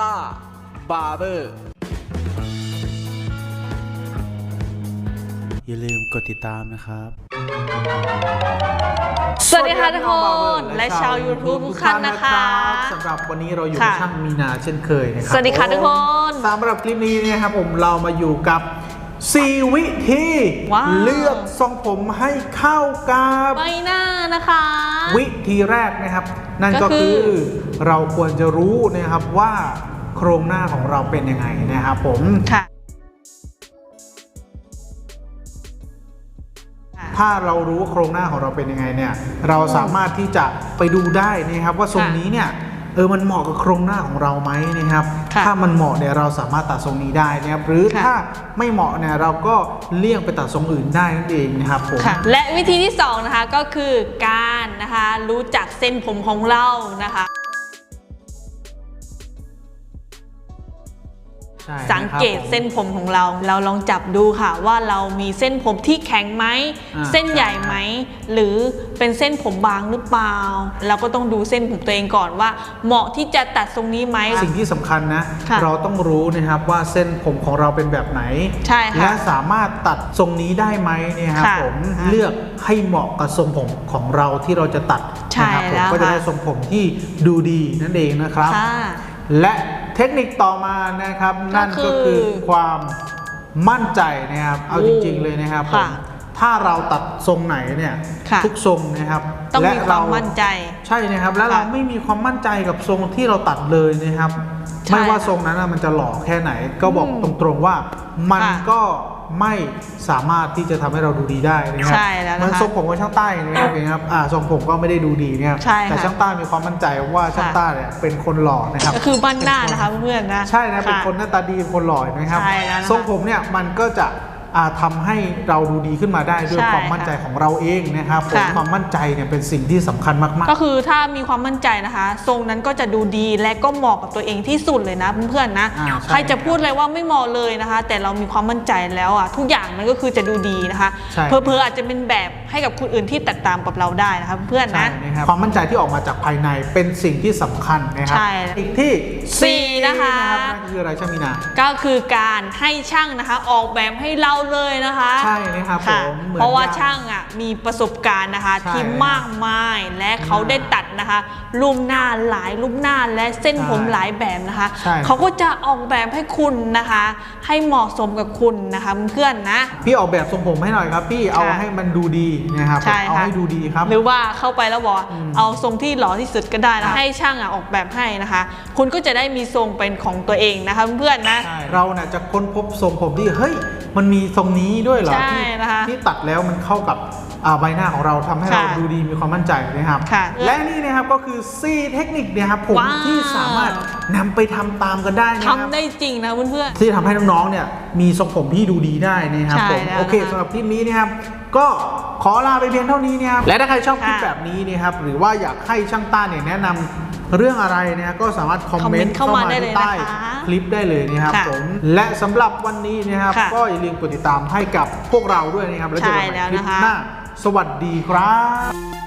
ต้าบาร์เบอร์ อย่าลืมกดติดตามนะครับ สวัสดีค่ะทุกคนและชาว YouTube ทุกท่านนะคะสำหรับวันนี้เราอยู่ค่ะกับช่างมีนาเช่นเคยนะครัสวัสดีค่ะทุกคน สำหรับคลิปนี้เนะครับผมเรามาอยู่กับ4วิธีว้าว เลือกทรงผมให้เข้ากับ ใบหน้านะคะ วิธีแรกนะครับ นั่นก็ก็คืคืออเราควรจะรู้นะครับว่าโครงหน้าของเราเป็นยังไงนะครับผมค่ะถ้าเรารู้ว่าโครงหน้าของเราเป็นยังไงเนี่ย เราสามารถที่จะไปดูได้นะครับว่าทรงค่ะนี้เนี่ย เออมันเหมาะกับโครงหน้าของเราไหมนะครับ ค่ะถ้ามันเหมาะเนี่ยเราสามารถตัดทรงนี้ได้นะครับ หรือค่ะ ถ้าไม่เหมาะเนี่ยเราก็เลี่ยงไปตัดทรงอื่นได้นั่นเองนะครับผม ค่ะและวิธีที่2นะคะก็คือการนะคะรู้จักเส้นผมของเรานะคะ ใช่สังเกตนะครับผมเส้นผมของเรา เราลองจับดูค่ะว่าเรามีเส้นผมที่แข็งไหม อ่า เส้นใหญ่ไหม หรือเป็นเส้นผมบางหรือเปล่า เราก็ต้องดูเส้นผมตัวเองก่อนว่า เหมาะที่จะตัดทรงนี้ไหม สิ่งที่สำคัญนะ ค่ะเราต้องรู้นะครับว่าเส้นผมของเราเป็นแบบไหน ใช่ค่ะและสามารถตัดทรงนี้ได้ไหมเนี่ยครับค่ะผมค่ะเลือกให้เหมาะกับทรงผมของเราที่เราจะตัดใช่นะครับผมแล้วก็จะค่ะ ได้ทรงผมที่ดูดีนั่นเองนะครับ ค่ะ และ เทคนิคต่อมานะครับ นั่นก็คือความมั่นใจนะครับ เอาจริง ๆ เลยนะครับผมค่ะถ้าเราตัดทรงไหนเนี่ยค่ะทุกทรงนะครับต้องและมีความเรมั่นใจ ใช่นะครับ แล้วค่ะเราไม่มีความมั่นใจกับทรงที่เราตัดเลยนะครับใช่ไม่ว่าค่ะทรงนั้นนะมันจะหล่อแค่ไหน ก็บอกอืมตรงๆว่ามันค่ะก็ ไม่สามารถที่จะทำให้เราดูดีได้นะครัใช่แล้วนะคะมันทรงผมของช่างใต้นะครับเองครับอ่าทรงผมก็ไม่ได้ดูดีเนี่ยใช่ค่ะแต่ช่างใต้มีความมั่นใจว่าช่างค่ะใต้เนี่ยเป็นคนหล่อนะครับก็คือบ้านหน้านะคะเพื่อนๆนะใช่นะเป็นคนหน้าตาดีเป็นคนหล่อนะครับใช่แล้วนะคะทรงผมเนี่ยมันก็จะ อ่าทำให้เราดูดีขึ้นมาได้ด้วยใช่ความมั่นใจของเราเองนะครับผมค่ะความมั่นใจเนี่ยเป็นสิ่งที่สำคัญมาก ๆ ก็คือถ้ามีความมั่นใจนะคะ ทรงนั้นก็จะดูดีและก็เหมาะกับตัวเองที่สุดเลยนะเพื่อนๆนะอ่าใช่ใครจะพูดเลยว่าไม่เหมาะเลยนะคะ แต่เรามีความมั่นใจแล้วอะทุกอย่างมันก็คือจะดูดีนะคะใช่เพอๆอาจจะเป็นแบบให้กับคนอื่นที่แตกต่างกับเราได้นะคะเพื่อนๆใช่นะ นะครับความมั่นใจที่ออกมาจากภายในเป็นสิ่งที่สำคัญนะครับ ใช่อีกที่สี่นะคะ รับนั่นคืออะไรช่างมีนา ก็คือการให้ช่างนะคะออกแบบให้เราเลยนะคะใช่นะครับค่ะผมเหมือนเพราะว่าอย่างช่างอะมีประสบการณ์นะคะใช่ที่มากมายและเขาได้ตัดนะคะรูปหน้าหลายรูปหน้าและเส้นผมใช่หลายแบบนะคะ ใช่ เขาก็จะออกแบบให้คุณนะคะ ให้เหมาะสมกับคุณนะคะเพื่อนๆนะ พี่ออกแบบทรงผมให้หน่อยครับ พี่เอาค่ะให้มันดูดีนะครับใช่เอาค่ะ ให้ดูดีครับ หรือว่าเข้าไปแล้วบอกว่าอืม เอาทรงที่หล่อที่สุดก็ได้ครันะบให้ช่างอะออกแบบให้นะคะ คุณก็จะได้มีทรงเป็นของตัวเองนะคะเพื่อนๆนะ ใช่เราเนี่ยจะค้นพบทรงผมที่เฮ้ย มันมีทรงนี้ด้วยเหรอใช่ที่นะคะ ที่ตัดแล้วมันเข้ากับอ่า ใบหน้าของเราทำให้เราค่ะดูดีมีความมั่นใจนะครับค่ะและนี่นะครับก็คือ4เทคนิคนะครับผมว้าวที่สามารถนำไปทำตามกันได้นะครับทำได้จริงนะเพื่อนๆที่ทำให้น้องๆเนี่ยมีทรงผมที่ดูดีได้นะครับใช่ผมแล้วโอเคนะคะสำหรับคลิปนี้นะครับก็ขอลาไปเพียงเท่านี้นะครับและถ้าใครชอบคลิปค่ะแบบนี้นะครับหรือว่าอยากให้ช่างต้าเนี่ยแนะนำเรื่องอะไรนะครับก็สามารถคอมเมนต์คอมเมนต์เข้ามาได้เลยที่ใต้นะคะคลิปได้เลยนะครับค่ะผมและสำหรับวันนี้นะครับค่ะก็อย่าลืมกดติดตามให้กับพวกเราด้วยนะครับแล้วเจอกันใหม่ใช่แล้วคลิปนะคะหน้า สวัสดีครับ